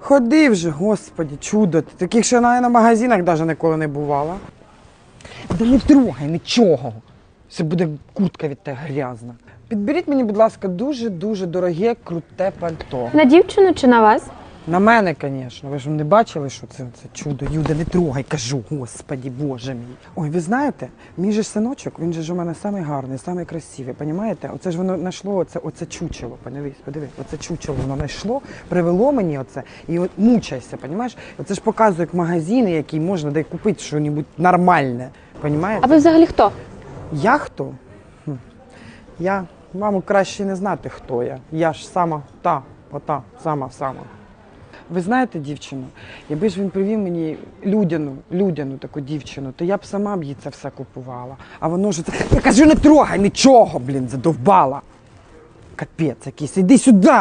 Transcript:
Ходи вже, господі, чудо. Таких ще навіть на магазинах навіть ніколи не бувало. Да не трогай нічого. Це буде куртка від тебе грязна. Підберіть мені, будь ласка, дуже-дуже дороге, круте пальто. На дівчину чи на вас? На мене, звісно. Ви ж не бачили, що це, це чудо. Юда, не трогай, кажу, господі, боже мій. Ой, ви знаєте, мій же синочок, він же ж у мене самий гарний, самий красивий, понімаєте? Оце ж воно знайшло оце, оце чучело, подивись, подивись, оце чучело воно знайшло, привело мені оце, і от мучайся, понімаєш? Оце ж показує як магазини, які можна де купити щось нормальне, понімаєте? А ви взагалі хто? Я хто? Хм. Я, маму, краще не знати, хто я. Я ж сама та, ота, сама сама. Ви знаєте, дівчину, якби ж він привів мені людяну, людяну таку дівчину, то я б сама б їй це все купувала. А воно ж це. Я кажу, не трогай нічого, блін, задовбала. Капець якийсь, іди сюди.